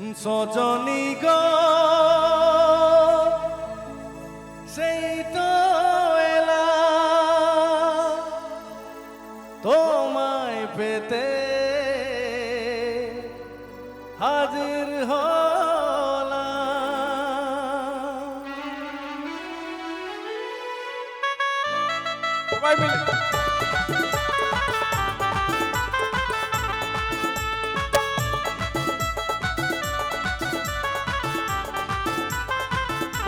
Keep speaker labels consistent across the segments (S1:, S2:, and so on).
S1: সজনী গ সেই তো এলা। তোমায় পেতে হাজির হলাম।
S2: সবাই মিলে।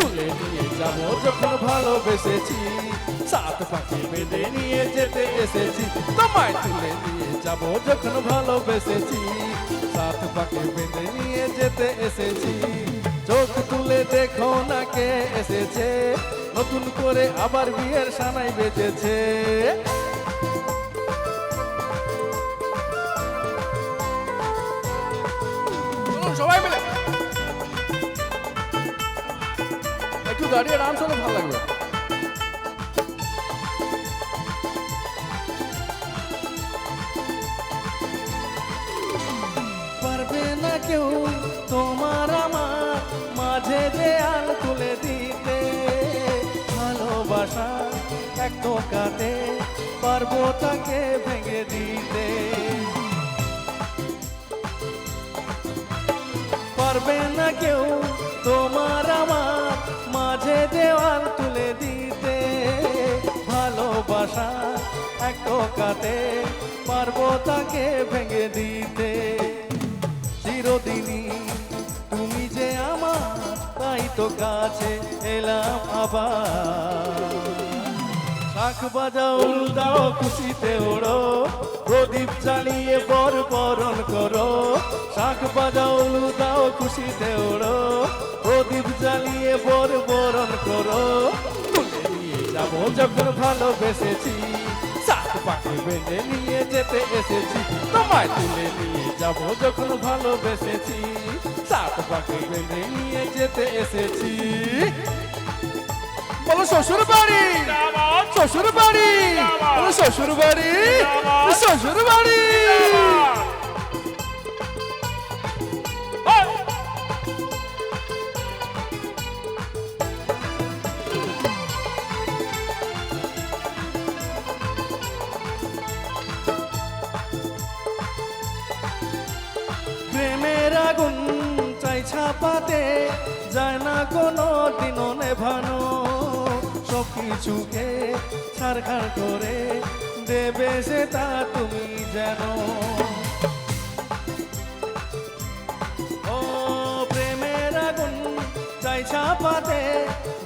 S1: তুলে নিয়ে যাব যখন ভালোবেসেছি। সাত পাখি বেঁধে নিয়ে যেতে এসেছি। তোমায় তুলে নিয়ে যাব যখন ভালোবেসেছি। সাত পাখি বেঁধে নিয়ে যেতে এসেছি। চোখ তুলে দেখো না কে এসেছে। নতুন করে আবার বিয়ের সানাই বেজেছে
S2: একটু দাঁড়িয়ে ডান্স হলে ভালো লাগবে।
S1: পারবে না কেউ তোমার আমার মাঝে দেয়াল তুলে দিতে। ভালোবাসা এক কাটে পারব তাকে ভেঙে দিতে। পারবে না কেউ তোমার আমার মাঝে দেওয়াল তুলে দিতে। ভালোবাসা এক কাটে পারব তাকে ভেঙে দিতে। চিরদিনই তুমি যে আমার, তাই তো কাছে এলাম আবার। শাখ বাজাও দাও, খুশিতে ওড়ো। প্রদীপ জ্বালিয়ে বর বরণ করো। শাখ বাজাও দাও, খুশিতে ওড়ো। জ্বালিয়ে বর বরণ করো। তুলে নিয়ে যাব যখন ভালোবেসেছি। সাত পাখি বেঁধে নিয়ে যেতে এসেছি। তোমায় তুলে নিয়ে যাব যখন ভালোবেসেছি। সাত পাখি বেঁধে নিয়ে যেতে এসেছি।
S2: বলো শ্বশুর বাড়ি! শ্বশুর বাড়ি! শ্বশুর বাড়ি! শ্বশুর বাড়ি!
S1: প্রেমের আগুন চাই ছাপাতে, যায় না কোনো দিনও নেভানো। সব কিছুকে ছাড়খাড় করে দেবে সেটা তুমি জানো ও প্রেমের আগুন চাই ছাপাতে,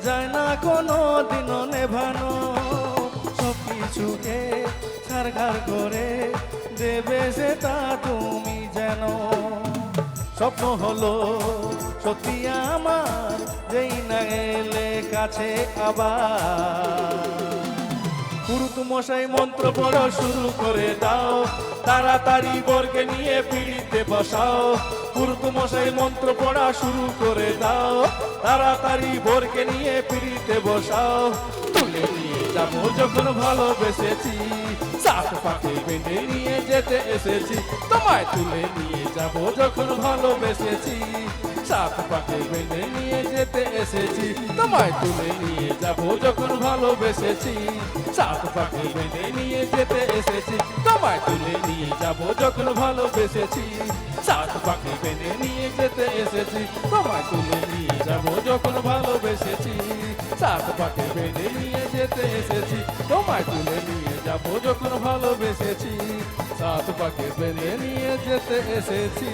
S1: যায় না কোনো দিনও নেভানো। সব কিছুকে ছাড়খাড় করে দেবে সে তা তুমি যেন। স্বপ্ন হলো সত্যি আমার, যেই না এলে কাছে আবার। পুরুত মশাই মন্ত্র পড়া শুরু করে দাও তাড়াতাড়ি বর্গে নিয়ে পিড়িতে বসাও। পুরুত মশাই মন্ত্র পড়া শুরু করে দাও। তাড়াতাড়ি বর্গে নিয়ে পিড়িতে বসাও। তুলে নিয়ে যাব যখন ভালোবেসেছি। সাত পাখি বেঁধে নিয়ে যেতে এসেছি। তোমায় তুলে নিয়ে যাব যখন ভালোবেসেছি। সাত পাখি বেঁধে নিয়ে যেতে এসেছি। তোমায় তুলে নিয়ে যাব যখন ভালোবেসেছি। সাত পাখি বেঁধে নিয়ে যেতে এসেছি। তোমায় তুলে নিয়ে যাব যখন ভালোবেসেছি। সাত পাখি বেঁধে নিয়ে যেতে এসেছি। তোমায় তুলে নিয়ে যাব যখন ভালোবেসেছি। সাত পাখি বেঁধে নিয়ে যেতে এসেছি। তোমায় তুলে নিয়ে যাব যখন ভালোবেসেছি। সাত পাখি বেঁধে নিয়ে যেতে এসেছি।